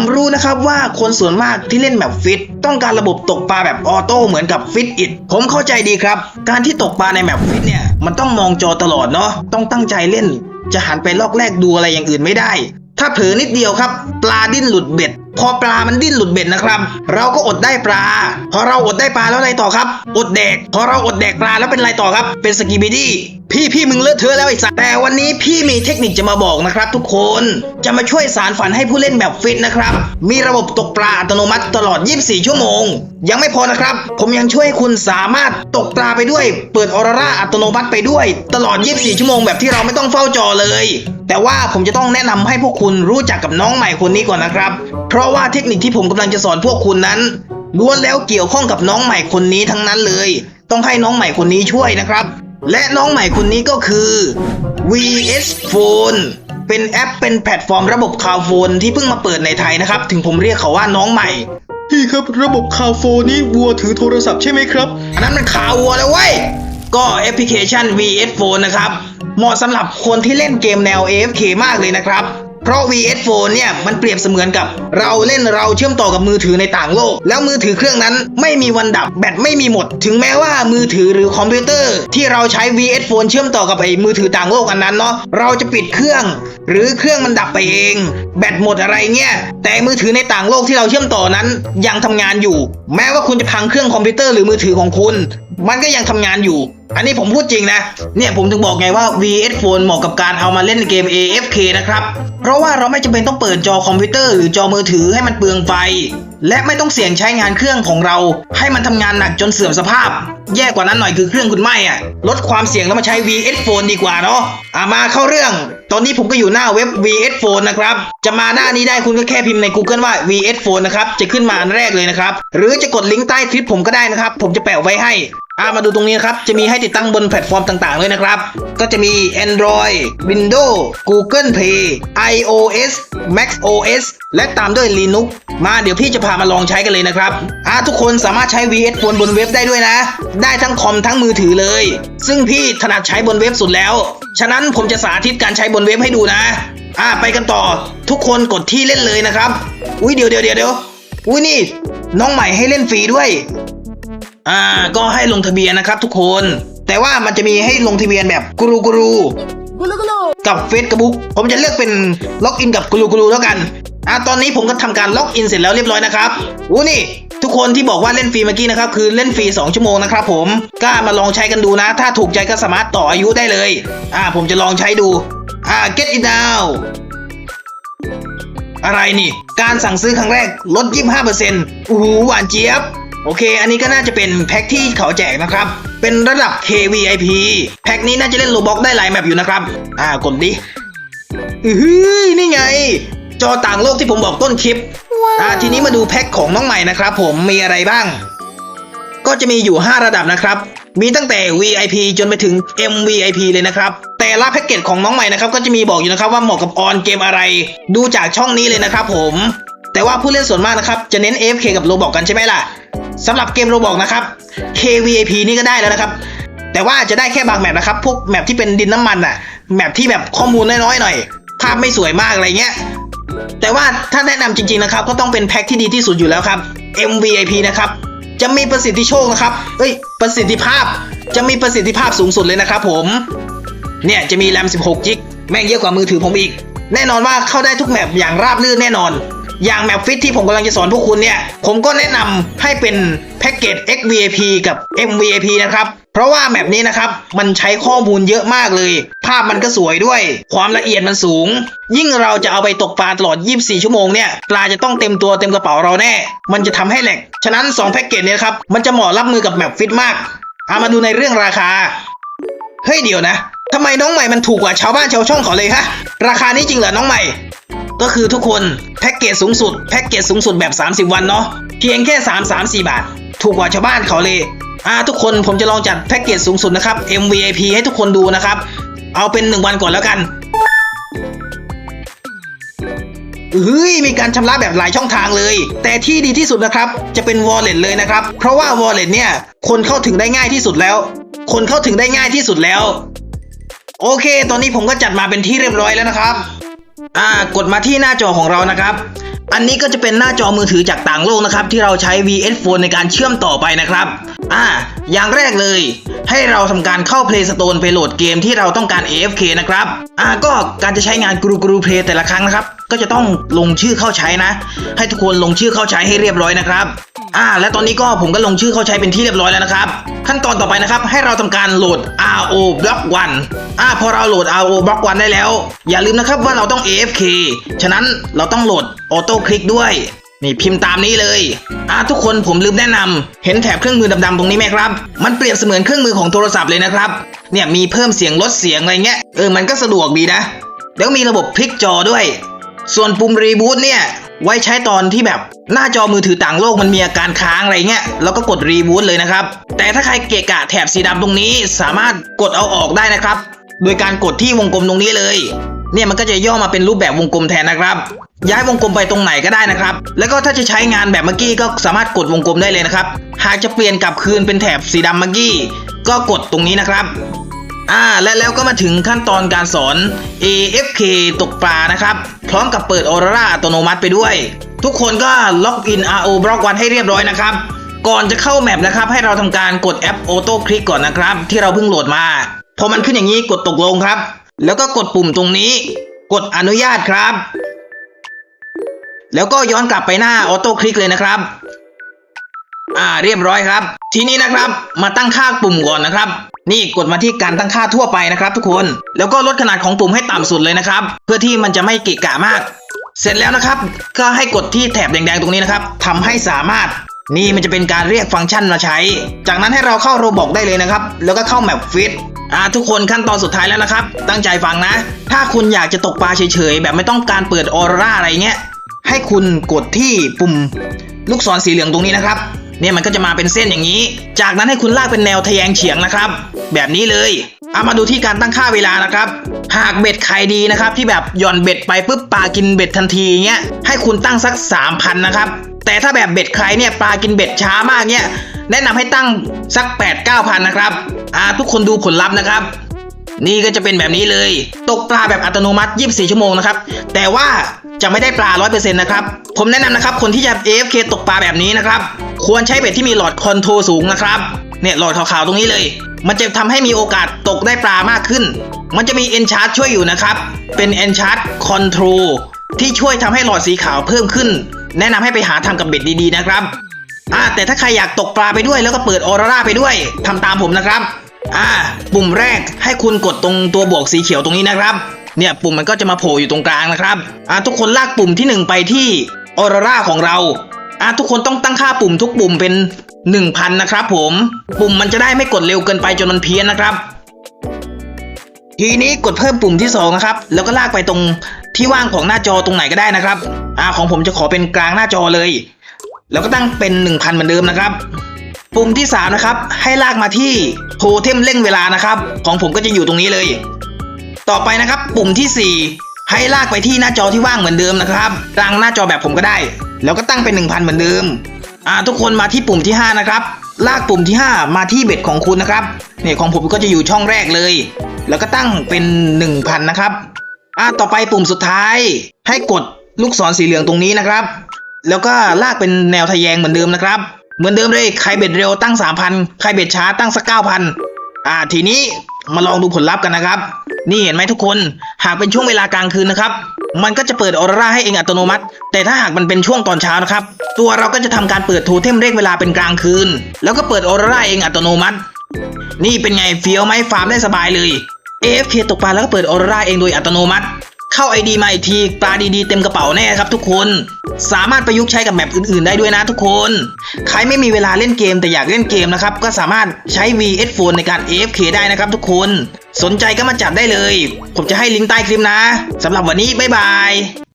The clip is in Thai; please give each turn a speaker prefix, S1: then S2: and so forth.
S1: ผมรู้นะครับว่าคนส่วนมากที่เล่นแบบฟิตต้องการระบบตกปลาแบบออโต้เหมือนกับฟิตอิดผมเข้าใจดีครับ การที่ตกปลาในแบบฟิตเนี่ยมันต้องมองจอตลอดเนาะต้องตั้งใจเล่น จะหันไปลอกแรกดูอะไรอย่างอื่นไม่ได้ ถ้าเผลอนิดเดียวครับ ปลาดิ้นหลุดเบ็ด พอปลามันดิ้นหลุดเบ็ดนะครับ เราก็อดได้ปลา พอเราอดได้ปลาแล้วอะไรต่อครับ อดแดก พอเราอดแดกปลาแล้วเป็นอะไรต่อครับ เป็นสกีบิดี้ พี่พี่มึงเลอะเทอะแล้วไอ้สัสแต่วันนี้พี่มีเทคนิคจะมาบอกนะครับทุกคน จะมาช่วยสารฝันให้ผู้เล่นแบบฟิตนะครับ มีระบบตกปลาอัตโนมัติตลอด 24 ชั่วโมง ยังไม่พอนะครับ ผมยังช่วยให้คุณสามารถตกปลาไปด้วย เปิดออร่าอัตโนมัติไปด้วย ตลอด 24 ชั่วโมงแบบที่เราไม่ต้องเฝ้าจอเลย แต่ว่าผมจะต้องแนะนำให้พวกคุณรู้จักกับน้องใหม่คนนี้ก่อนนะครับ เพราะว่าเทคนิคที่ผมกำลังจะสอนพวกคุณนั้นล้วนแล้วเกี่ยวข้องกับน้องใหม่คนนี้ทั้งนั้นเลย ต้องให้น้องใหม่คนนี้ช่วยนะครับ และน้องใหม่คนนี้ก็คือ VS Phone เป็นแอปเป็นแพลตฟอร์มระบบคาวโฟนที่เพิ่งมาเปิดในไทยนะครับ ถึงผมเรียกเขาว่าน้องใหม่
S2: พี่ครับระบบคาวโฟนี่วัวถือโทรศัพท์ใช่ไหมครับ
S1: อันนั้นมันขาวัวแล้วเว้ย ก็แอปพลิเคชัน VS Phone นะครับ เหมาะสำหรับคนที่เล่นเกมแนว AFK มากเลยนะครับ เพราะ VS Phone เนี่ยมันเปรียบเสมือนกับ เราเล่นเราเชื่อมต่อกับมือถือในต่างโลก แล้วมือถือเครื่องนั้นไม่มีวันดับแบตไม่มีหมด ถึงแม้ว่ามือถือหรือคอมพิวเตอร์ ที่เราใช้ VS Phone เชื่อมต่อกับไอ้มือถือต่างโลกอันนั้นเนาะเราจะปิดเครื่อง หรือเครื่องมันดับไปเอง แบตหมดอะไรเงี้ยแต่มือถือในต่างโลกที่เราเชื่อมต่อนั้นยังทำงานอยู่ แม้ว่าคุณจะพังเครื่องคอมพิวเตอร์หรือมือถือของคุณ มันก็ยังทำงานอยู่ อันนี้ผมพูดจริงนะ เนี่ยผมถึงบอกไงว่า VS Phone เหมาะกับการเอามาเล่นเกม AFK นะครับ เพราะว่าเราไม่จำเป็นต้องเปิดจอคอมพิวเตอร์หรือจอมือถือให้มันเปลืองไฟ และไม่ต้องเสี่ยงใช้งานเครื่องของเรา ให้มันทำงานหนักจนเสื่อมสภาพ แย่กว่านั้นหน่อยคือเครื่องคุณไหม้อะลดความเสี่ยงแล้วมาใช้ VS Phone ดีกว่าเนาะอะมาเข้าเรื่อง ตอนนี้ผมก็อยู่หน้าเว็บ VS Phone นะครับ จะมาหน้านี้ได้คุณก็แค่พิมพ์ใน Google ว่า VS Phone นะครับ จะขึ้นมาอันแรกเลยนะครับ หรือจะกดลิงก์ใต้คลิปผมก็ได้นะครับ ผมจะแปะไว้ให้ อ่ามาดูตรงนี้ครับ จะมีให้ติดตั้งบนแพลตฟอร์มต่างๆเลยนะครับ ก็จะมี Android Windows Google Play iOS macOS และตามด้วย Linux มาเดี๋ยวพี่จะพามาลองใช้กันเลยนะครับ อ่าทุกคนสามารถใช้ VS Phone บนเว็บได้ด้วยนะ ได้ทั้งคอมทั้งมือถือเลย ซึ่งพี่ถนัดใช้บนเว็บสุดแล้ว ฉะนั้นผมจะสาธิตการใช้บนเว็บให้ดูนะ อ่าไปกันต่อ ทุกคนกดที่เล่นเลยนะครับ อุ้ยเดี๋ยวเดี๋ยวเดี๋ยวเดี๋ยวอุ้ยนี่ น้องใหม่ให้เล่นฟรีด้วย อ่า ก็ให้ลงทะเบียนนะครับทุกคน แต่ว่ามันจะมีให้ลงทะเบียนแบบกูรูกูรูกับเฟซบุ๊กผมจะเลือกเป็นล็อกอินกับกูรูกูรูแล้วกันอ่าตอนนี้ผมก็ทำการล็อกอินเสร็จแล้วเรียบร้อยนะครับอู้นี่ ทุกคนที่บอกว่าเล่นฟรีเมื่อกี้นะครับ คือเล่นฟรี 2 ชั่วโมงนะครับผมกล้ามาลองใช้กันดูนะ ถ้าถูกใจก็สามารถต่ออายุได้เลย อ่า ผมจะลองใช้ดู อ่า get it now อะไรนี่ การสั่งซื้อครั้งแรกลด 25%อู้หูหวานเจี๊ยบ โอเค อันนี้ก็น่าจะเป็นแพ็คที่เขาแจกนะครับ เป็นระดับ KVIP แพ็คนี้น่าจะเล่นโลบ็อกได้หลายแมปอยู่นะครับ อ่ากดดิอื้อหือนี่ไง จอต่างโลกที่ผมบอกต้นคลิป อ่า ทีนี้มาดูแพ็คของน้องใหม่นะครับ ผมมีอะไรบ้าง ก็จะมีอยู่ 5 ระดับนะครับ มีตั้งแต่ VIP จนไปถึง MVIP เลยนะครับ แต่ละแพ็กเกจของน้องใหม่นะครับ ก็จะมีบอกอยู่นะครับว่าเหมาะกับออนเกมอะไร ดูจากช่องนี้เลยนะครับ ผม แต่ว่าผู้เล่นส่วนมากนะครับ จะเน้น AFK กับโ o บอกกันใช่ไหมล่ะ สำหรับเกมโ o บอกนะครับ KVIP นี่ก็ได้แล้วนะครับ แต่ว่าจะได้แค่บางแมปนะครับ พวกแมปที่เป็นดินน้ำมันอะแมปที่แบบข้อมูลน้อยๆหน่อย ภาพไม่สวยมากอะไรเงี้ย แต่ว่าถ้าแนะนำจริงๆนะครับ ก็ต้องเป็นแพ็คที่ดีที่สุดอยู่แล้วครับ MVIP นะครับจะมีประสิทธิโชคนะครับ เอ้ย ประสิทธิภาพ จะมีประสิทธิภาพสูงสุดเลยนะครับผม เนี่ยจะมีแรม 16 จิก แม่งเยอะกว่ามือถือผมอีก แน่นอนว่าเข้าได้ทุกแมปอย่างราบรื่นแน่นอน อย่างแมปฟิตที่ผมกำลังจะสอนพวกคุณเนี่ย ผมก็แนะนำให้เป็นแพ็กเกจ XVIP กับ MVIP นะครับ เพราะว่าแมปนี้นะครับ มันใช้ข้อมูลเยอะมากเลย ภาพมันก็สวยด้วย ความละเอียดมันสูง ยิ่งเราจะเอาไปตกปลาตลอด 24 ชั่วโมงเนี่ยปลาจะต้องเต็มตัวเต็มกระเป๋าเราแน่ มันจะทำให้แหลก ฉะนั้น 2 แพ็กเกจเนี้ครับ มันจะเหมาะรับมือกับแมปฟิตมากเอามาดูในเรื่องราคา เฮ้ยเดี๋ยวนะทำไมน้องใหม่มันถูกกว่าชาวบ้านชาวช่องเขาเลยฮะ ราคานี้จริงเหรอน้องใหม่ ก็คือทุกคนแพ็กเกจสูงสุดแพ็กเกจสูงสุดแบบ 30 วันเนาะเพียงแค่ 3 3 4 บาท ถูกกว่าชาวบ้านเขาเลยอ่าทุกคนผมจะลองจัดแพ็กเกจสูงสุดนะครับ MVIP ให้ทุกคนดูนะครับ เอาเป็น 1 วันก่อนแล้วกันเฮ้ยมีการชำระแบบหลายช่องทางเลย แต่ที่ดีที่สุดนะครับ จะเป็น wallet เลยนะครับ เพราะว่า wallet เนี่ย คนเข้าถึงได้ง่ายที่สุดแล้ว คนเข้าถึงได้ง่ายที่สุดแล้ว โอเค ตอนนี้ผมก็จัดมาเป็นที่เรียบร้อยแล้วนะครับ อ่ากดมาที่หน้าจอของเรานะครับ อันนี้ก็จะเป็นหน้าจอมือถือจากต่างโลกนะครับ ที่เราใช้ VS Phone ในการเชื่อมต่อไปนะครับ อ่า อย่างแรกเลย ให้เราทำการเข้า Play Store ไปโหลดเกมที่เราต้องการ AFK นะครับ อ่า ก็การจะใช้งาน Guru Guru Play แต่ละครั้งนะครับ ก็จะต้องลงชื่อเข้าใช้นะ ให้ทุกคนลงชื่อเข้าใช้ให้เรียบร้อยนะครับอ่าและตอนนี้ก็ผมก็ลงชื่อเข้าใช้เป็นที่เรียบร้อยแล้วนะครับ ขั้นตอนต่อไปนะครับ ให้เราทำการโหลด RO Block 1 อ่าพอเราโหลด RO Block 1ได้แล้ว อย่าลืมนะครับว่าเราต้อง AFK ฉะนั้นเราต้องโหลดออโต้คลิกด้วย นี่พิมพ์ตามนี้เลยอ่าทุกคนผมลืมแนะนำเห็นแถบเครื่องมือดำๆตรงนี้ไหมครับ มันเปรียบเสมือนเครื่องมือของโทรศัพท์เลยนะครับ เนี่ยมีเพิ่มเสียงลดเสียงอะไรเงี้ย เออมันก็สะดวกดีนะ แล้วมีระบบพลิกจอด้วย ส่วนปุ่มรีบูตเนี่ยไว้ใช้ตอนที่แบบหน้าจอมือถือต่างโลกมันมีอาการค้างอะไรเงี้ยแล้วก็กดรีบูตเลยนะครับ แต่ถ้าใครเกะกะแถบสีดำตรงนี้สามารถกดเอาออกได้นะครับ โดยการกดที่วงกลมตรงนี้เลย เนี่ยมันก็จะย่อมาเป็นรูปแบบวงกลมแทนนะครับ ย้ายวงกลมไปตรงไหนก็ได้นะครับ แล้วก็ถ้าจะใช้งานแบบเมื่อกี้ก็สามารถกดวงกลมได้เลยนะครับ หากจะเปลี่ยนกลับคืนเป็นแถบสีดำเมื่อกี้ ก็กดตรงนี้นะครับอ่าและแล้วก็มาถึงขั้นตอนการสอน AFK ตกปลานะครับ พร้อมกับเปิดออร่าอัตโนมัติไปด้วย ทุกคนก็ล็อกอิน RO Block 1ให้เรียบร้อยนะครับ ก่อนจะเข้าแมปนะครับ ให้เราทำการกดแอป Auto Click ก่อนนะครับ ที่เราเพิ่งโหลดมา พอมันขึ้นอย่างนี้กดตกลงครับ แล้วก็กดปุ่มตรงนี้ กดอนุญาตครับ แล้วก็ย้อนกลับไปหน้าออโต้คลิกเลยนะครับ อ่าเรียบร้อยครับ ทีนี้นะครับ มาตั้งค่าปุ่มก่อนนะครับ นี่กดมาที่การตั้งค่าทั่วไปนะครับ ทุกคนแล้วก็ลดขนาดของปุ่มให้ต่ำสุดเลยนะครับ เพื่อที่มันจะไม่เกะกะมาก เสร็จแล้วนะครับ ก็ให้กดที่แถบแดงๆตรงนี้นะครับทำให้สามารถนี่มันจะเป็นการเรียกฟังก์ชันมาใช้ จากนั้นให้เราเข้าโรบอกได้เลยนะครับ แล้วก็เข้าแมปฟิต อ่าทุกคนขั้นตอนสุดท้ายแล้วนะครับ ตั้งใจฟังนะ ถ้าคุณอยากจะตกปลาเฉยๆ แบบไม่ต้องการเปิดออร่าอะไรเงี้ย ให้คุณกดที่ปุ่มลูกศรสีเหลืองตรงนี้นะครับ เนี่ยมันก็จะมาเป็นเส้นอย่างนี้ จากนั้นให้คุณลากเป็นแนวทะแยงเฉียงนะครับ แบบนี้เลยเอามาดูที่การตั้งค่าเวลานะครับ หากเบ็ดใครดีนะครับ ที่แบบหย่อนเบ็ดไปปุ๊บปลากินเบ็ดทันทีเงี้ยให้คุณตั้งสัก 3,000 นะครับ แต่ถ้าแบบเบ็ดใครเนี่ยปลากินเบ็ดช้ามากเนี่ย แนะนำให้ตั้งสัก 8 9 0 0 0 นะครับ อ่า ทุกคนดูผลลัพธ์นะครับ นี่ก็จะเป็นแบบนี้เลย ตกปลาแบบอัตโนมัติ 24 ชั่วโมงนะครับ แต่ว่าจะไม่ได้ปลา 100%นะครับ ผมแนะนำนะครับ คนที่จะ AFK ตกปลาแบบนี้นะครับ ควรใช้เบ็ดที่มีหลอดคอนโทรสูงนะครับ เนี่ยหลอดขาวๆตรงนี้เลย มันจะทำให้มีโอกาสตกได้ปลามากขึ้น มันจะมี Enchart ช่วยอยู่นะครับ เป็น Enchart Control ที่ช่วยทำให้หลอดสีขาวเพิ่มขึ้น แนะนำให้ไปหาทำกับเบ็ดดีๆนะครับ อ่าแต่ถ้าใครอยากตกปลาไปด้วย แล้วก็เปิดออร่าไปด้วยทำตามผมนะครับ อ่า ปุ่มแรกให้คุณกดตรงตัวบวกสีเขียวตรงนี้นะครับ เนี่ยปุ่มมันก็จะมาโผล่อยู่ตรงกลางนะครับ อ่าทุกคนลากปุ่มที่หนึ่งไปที่ออร่าของเรา อ่าทุกคนต้องตั้งค่าปุ่มทุกปุ่มเป็น 1000 นะครับผม ปุ่มมันจะได้ไม่กดเร็วเกินไปจนมันเพี้ยนนะครับ ทีนี้กดเพิ่มปุ่มที่2นะครับ แล้วก็ลากไปตรงที่ว่างของหน้าจอตรงไหนก็ได้นะครับ อ่าของผมจะขอเป็นกลางหน้าจอเลย แล้วก็ตั้งเป็น 1,000 เหมือนเดิมนะครับ ปุ่มที่ 3 นะครับ ให้ลากมาที่โทเทมเร่งเวลานะครับ ของผมก็จะอยู่ตรงนี้เลย ต่อไปนะครับ ปุ่มที่ 4 ให้ลากไปที่หน้าจอที่ว่างเหมือนเดิมนะครับกลางหน้าจอแบบผมก็ได้ แล้วก็ตั้งเป็น 1,000 เหมือนเดิมอ่าทุกคนมาที่ปุ่มที่ 5 นะครับ ลากปุ่มที่ 5 มาที่เบ็ดของคุณนะครับเนี่ยของผมก็จะอยู่ช่องแรกเลย แล้วก็ตั้งเป็น 1,000 นะครับอ่าต่อไปปุ่มสุดท้าย ให้กดลูกศรสีเหลืองตรงนี้นะครับ แล้วก็ลากเป็นแนวทะแยงเหมือนเดิมนะครับ เหมือนเดิมเลยใครเบ็ดเร็วตั้ง 3,000 ใครเบ็ดช้าตั้งสัก9,000 อ่า ทีนี้มาลองดูผลลัพธ์กันนะครับ นี่เห็นไหมทุกคน หากเป็นช่วงเวลากลางคืนนะครับ มันก็จะเปิดออร่าให้เองอัตโนมัติ แต่ถ้าหากมันเป็นช่วงตอนเช้านะครับ ตัวเราก็จะทำการเปิดโทเทมเร่งเวลาเป็นกลางคืน แล้วก็เปิดออร่าเองอัตโนมัติ นี่เป็นไงเฟี้ยวไหมฟาร์มได้สบายเลย AFK ตกปลาแล้วก็เปิดออร่าเองโดยอัตโนมัติ เข้า ID มาอีกทีปลาดีๆเต็มกระเป๋าแน่ครับทุกคน สามารถประยุกต์ใช้กับแมปอื่นๆ ได้ด้วยนะทุกคน ใครไม่มีเวลาเล่นเกมแต่อยากเล่นเกมนะครับ ก็สามารถใช้ VS Phone ในการ AFK ได้นะครับทุกคน สนใจก็มาจัดได้เลย ผมจะให้ลิงก์ใต้คลิปนะสำหรับวันนี้บ๊ายบาย